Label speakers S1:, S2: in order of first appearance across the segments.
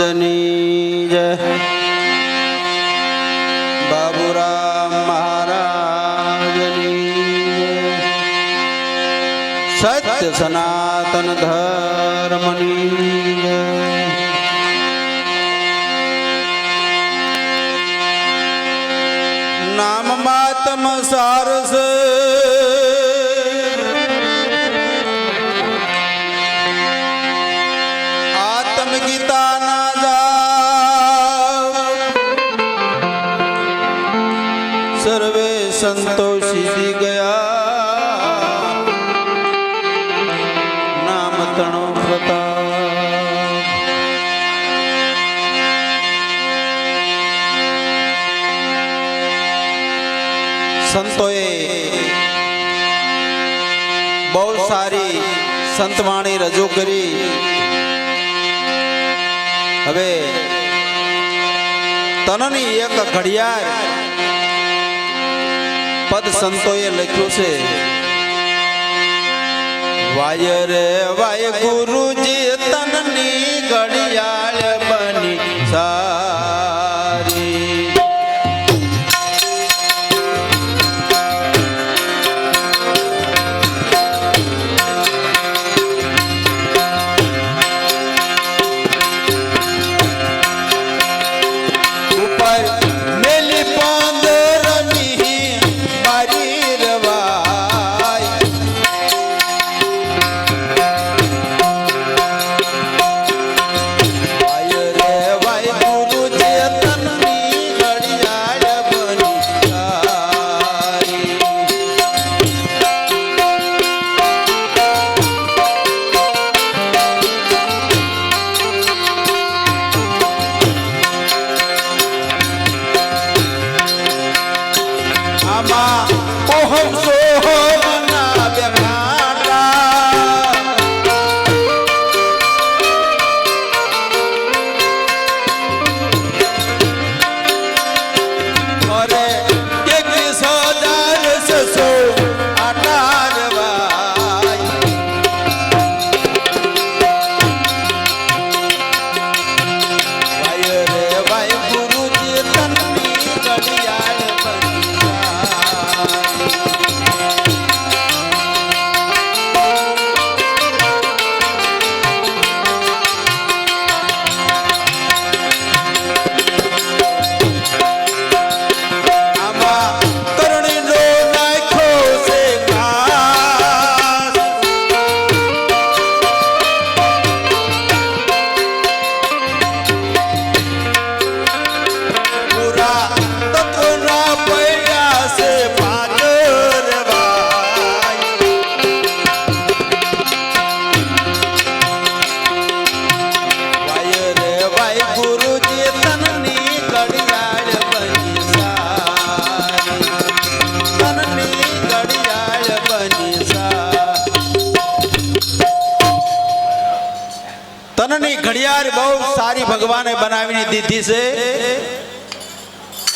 S1: મહારાજની જય બાબુરામ મહારાજની સત્ય સનાતન ધર્મની જય નામ માતમ સારસ સંતોએ બહુ સારી સંતવાણી રજૂ કરી. હવે તનની એક ઘડિયાળ પદ સંતોએ લખ્યું છે. વાય રે વાય ગુરુજી તનની 啊红红火 ભગવાને બનાવીને દીધી છે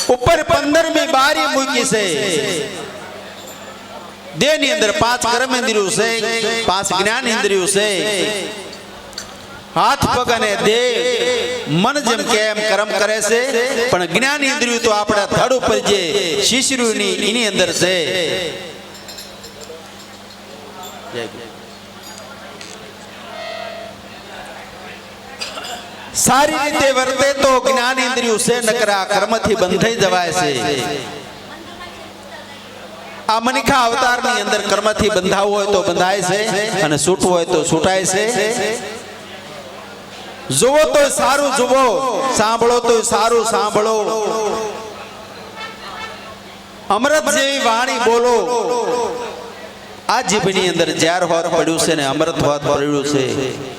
S1: ઉપર પંદરમી બારી મૂકી છે દેહની અંદર પાંચ કર્મ ઇન્દ્રિયો છે પાંચ જ્ઞાન ઇન્દ્રિયો છે હાથ પગ અને દેહ મન જેમ કે એમ કર્મ કરે છે પણ જ્ઞાન ઇન્દ્રિયો તો આપણા ધડ ઉપર જે શિશિરુની એની અંદર છે સારી રીતે વર્તે તો જ્ઞાન ઇન્દ્રિયો છે નકરા કર્મથી બંધાઈ જવાય છે. આ મનિખા અવતારની અંદર કર્મથી બંધાવું હોય તો બંધાય છે અને છૂટવું હોય તો છૂટાય છે. જુઓ તો સારું, જુઓ. સાંભળો તો સારું, સાંભળો. અમૃત જેવી વાણી બોલો. આ જીભની અંદર ઝેર હોત પડ્યું છે ને અમૃત હોત પડ્યું છે.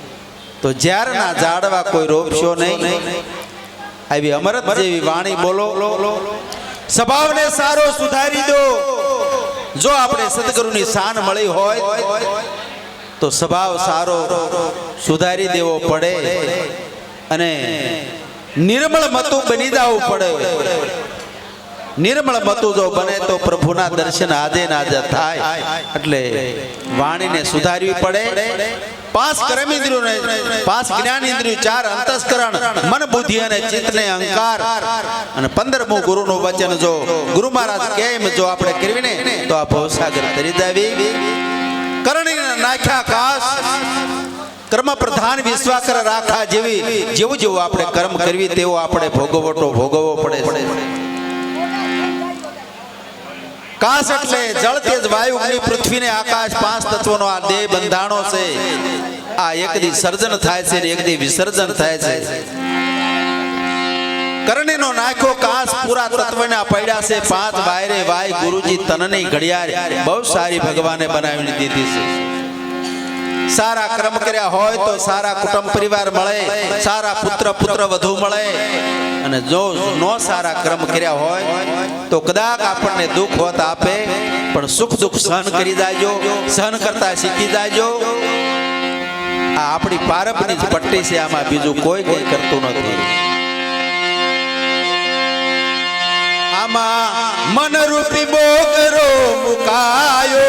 S1: તો ઝેરના ઝાડવા કોઈ રોપશો નહીં. આવી અમરત જેવી વાણી બોલો. સ્વભાવને સારો સુધારી દો. જો આપણે સદગુરુની શાન મળી હોય, તો સ્વભાવ સારો સુધારી દેવો પડે. અને નિર્મળ મતું બની જવું પડે. નિર્મળ મતું જો બને તો પ્રભુના દર્શન આજે ને આજે થાય. એટલે વાણીને સુધારવી પડે. પાંચ કર્મેન્દ્રિયોને પાંચ જ્ઞાનેન્દ્રિયો ચાર અંતસ્કરણ, મન બુદ્ધિ અને ચિત્તને અહંકાર. અને પંદરમું ગુરુનું વચન જો ગુરુ મહારાજ કેમ જો આપણે કરવીને, તો આ ભવસાગર તરી જાવી કરણી નાખ્યા કાશ કર્મ પ્રધાન વિશ્વાકર રાખા જેવી, જેવું જેવું આપણે કર્મ કરવી, તેવો આપણે ભોગવટો ભોગવવો પડે કાશ એટલે જળ તેજ વાયુ અગ્નિ પૃથ્વી ને આકાશ પાંચ તત્વોનો આ દેહ બંધાણો છે. આ એક દી સર્જન થાય છે ને એક દી વિસર્જન થાય છે. કરણીનો નાખ્યો કાશ પૂરા તત્વના પડ્યા છે. પાંચ વાયરે વાય ગુરુજી તનની ઘડિયાળ બહુ સારી ભગવાને બનાવી દીધી છે. સારા કર્મ કર્યા હોય તો સારા કુટુંબ પરિવાર મળે, સારા પુત્ર પુત્ર વધુ મળે. અને જો નો સારા કર્મ કર્યા હોય તો કદાચ આપણને દુઃખ હોત આપે, પણ સુખ દુઃખ સહન કરી જાજો, સહન કરતા શીખી જાજો. આ આપણી પારંપરિક પટ્ટી છે, આમાં બીજું કોઈ કોઈ કરતું નથી. આમાં મનરૂપી બોગરો મુકાયો.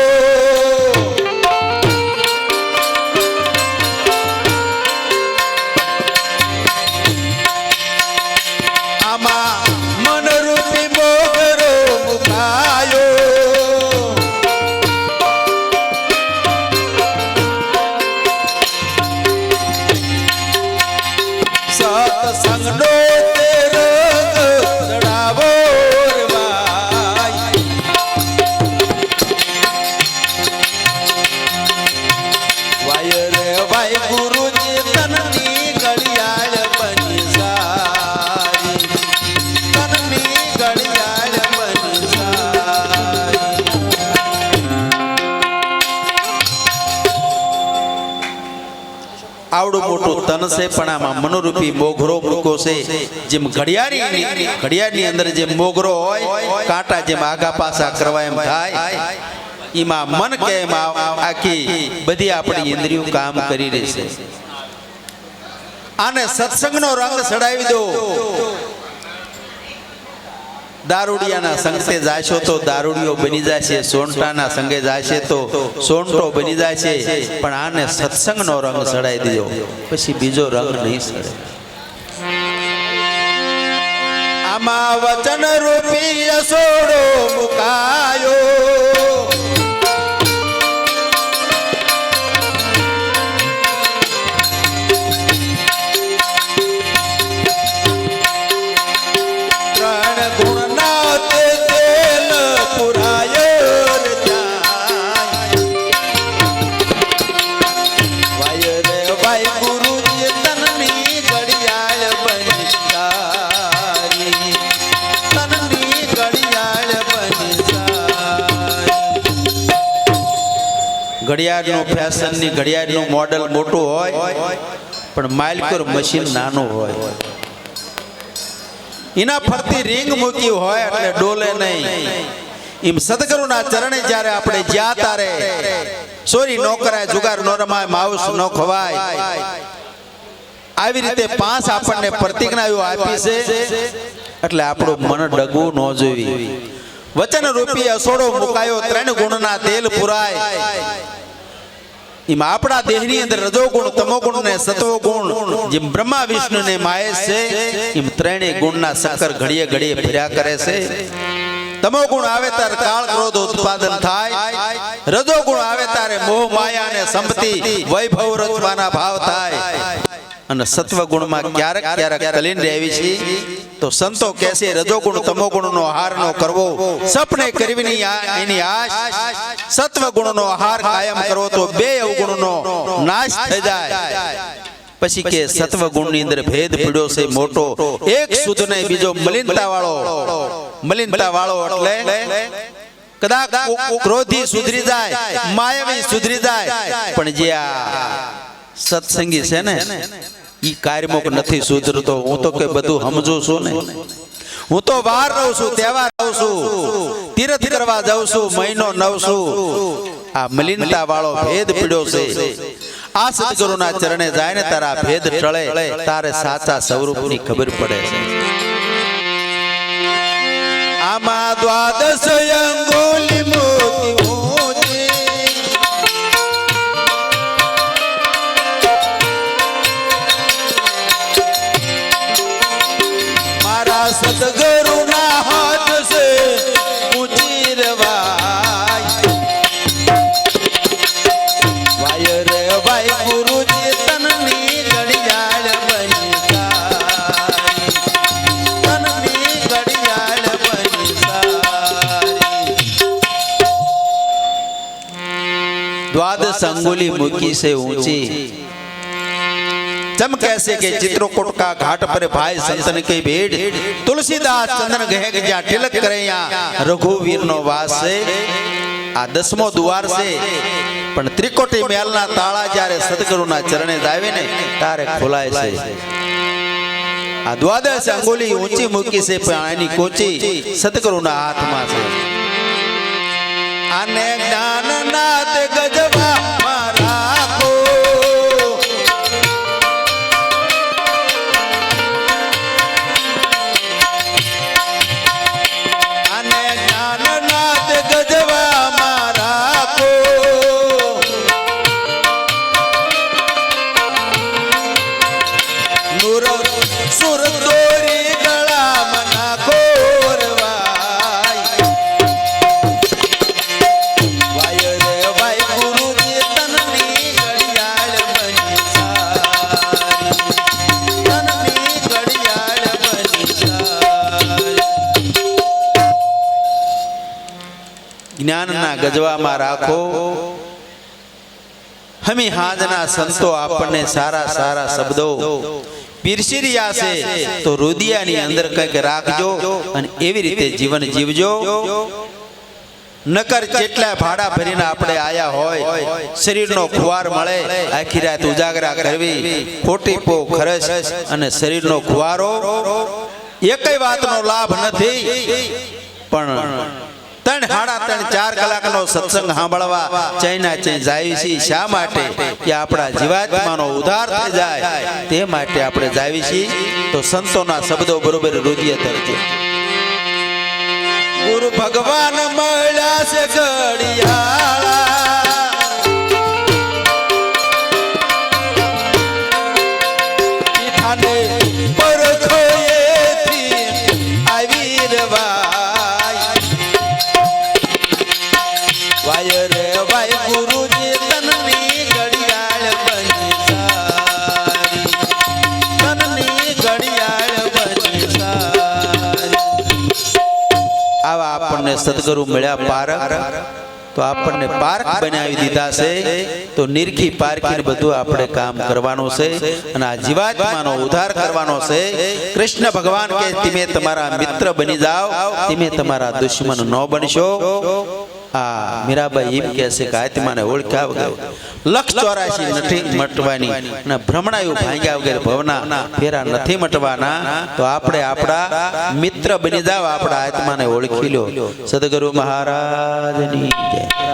S1: મોટું તન છે, પણ આમાં મનોરૂપી મોગરો મૂકો છે. જેમ ઘડિયાળી, ઘડિયાળની અંદર જેમ મોગરો હોય, કાંટા જેમ આગા પાછા કરવા એમ થાય, એમાં મન કે આખી બધી આપણી ઇન્દ્રિયો કામ કરી રહી છે. આને સત્સંગનો રંગ ચડાવી દો. દારૂડિયાના સંગે જાશો તો દારૂડિયો બની જશે, સોંટાના સંગે જાશે તો સોંટો બની જશે, પણ આને સત્સંગનો રંગ ચડાવી દીધો પછી બીજો રંગ નહીં ચડે આમાં વચન રૂપી અસોડો મુકાયો. ઘડિયાળનું ફેશનની ઘડિયાળનું મોડલ મોટું હોય, પણ માઇલકોર મશીન નાનું હોય. એના ફરતી રીંગ મૂકી હોય એટલે ડોલે નહીં. એમ સદગુરુના ચરણે જ્યારે આપણે જ્યાં તારે ચોરી નો કરાય, જુગાર નો રમાય, માઉસ ન ખવાય. આવી રીતે પાંચ આપણને પ્રતિજ્ઞાઓ આપી છે, એટલે આપણું મન ડગવું ન જોવી વચન રૂપી અસોડો મુકાયો, ત્રણ ગુણના તેલ પુરાય. એમાં આપણા દેહની અંદર રજોગુણ તમોગુણ ને સત્વગુણ જેમ બ્રહ્મા વિષ્ણુ ને માહેશ છે, એમ ત્રણેય ગુણના સકર ઘડીએ ઘડીએ ફર્યા કરે છે. તમોગુણ આવે ત્યારે કાળ ક્રોધ ઉત્પાદન થાય. રજોગુણ આવે ત્યારે મોહ માયા ને સંપત્તિ વૈભવ રચવાના ભાવ થાય. અને સત્વ ગુણમાં ક્યારેક ક્યારેક કલીન રહેવી છે. તો સંતો કહે છે રજોગુણ તમોગુણનો આહારનો કરવો. સપને કરવીની એની આશ. સત્વ ગુણનો હાર કાયમ કરવો તો બે અવગુણનો નાશ થઈ જાય. પછી કે સત્વ ગુણની અંદર ભેદ પીડ્યો છે મોટો. એક સુધ ને બીજો મલિનતા વાળો. મલિનતા વાળો એટલે કદાચ ક્રોધી સુધરી જાય, માયાવી સુધરી જાય. પણ જે આ સત્સંગી છે ને, ઈ કાર્યમુખ નથી સુધરતો. હું તો કે બધું સમજુ છું ને. હું તો બહાર રહું છું, તહેવાર રહું છું, તીર્થ કરવા જાઉં છું, મહિનો નવ છું. આ મલિનતા વાળો ભેદ પીડ્યો છે. આ સદગુરુના ચરણે જાય ને તારા ભેદ ટળે. તારે સાચા સ્વરૂપની ખબર પડે છે. આમાં દ્વાદશ અંગોલી મોતી. મારા સદગુરુના दस अंगुली मुखी से ऊँची जम कैसे के चित्रकूट का घाट पर भाई संतन के भेड़ तुलसीदास चंदन गहग जा तिलक करे या रघुवीर नो वास से આ દસમો દુવાર છે પણ ત્રિકોટી મેલના તાળા જ્યારે સદગુરુના ચરણે દાવે ને ત્યારે ખોલાય છે આ દ્વાદશ અંગુલી ઊંચી મૂકી છે પણ એની કોચી સદગુરુના હાથમાં છે આને જ્ઞાન નાદ જ્ઞાનના ગજવામાં રાખો. હમી હાજના સંતો આપણને સારા સારા શબ્દો. પીરસી રહ્યા છે, તો રુદિયાની અંદર કંઈક રાખજો અને એવી રીતે જીવન જીવજો. નકર જેટલા ભાડા ભરીને આપણે આયા હોય, શરીરનો ખુવાર મળે, આખી રાત ઉજાગરા કરવી, ખોટી પો ખરચ અને શરીરનો ખુવારો. એકય વાતનો લાભ નથી, પણ ત્રણ સાડા ત્રણ ચાર કલાકનો સત્સંગ સાંભળવા ચૈના ચૈ જાય છે. શા માટે? કે આપણા જીવાત્માનો ઉધાર થઈ જાય. તે માટે આપણે જાવી છીએ. તો સંતોના શબ્દો બરોબર રુદિય તરજો. ગુરુ ભગવાન મળ્યા છે ઘડિયાળા આવી રવાય સદગુરુ મળ્યા પારક તો આપણને પાર્ક બનાવી દીધા છે. તો નિરખી પારખી બધું આપણે કામ કરવાનું છે અને આ જીવાત્માનો ઉદ્ધાર કરવાનો છે. કૃષ્ણ ભગવાન કે, તમે તમારા મિત્ર બની જાઓ. તમે તમારા દુશ્મન ન બનશો. આ મીરાબાઈ એમ કહે છે કે આત્માને ઓળખ્યા વગર લક્ષ ચોરાશી નથી મટવાની અને ભ્રમણાયુ ભાંગ્યા વગર ભવના ફેરા નથી મટવાના. તો આપણે આપણા મિત્ર બની જાવ આપણા આત્માને ઓળખી લો. સદગુરુ મહારાજની જય.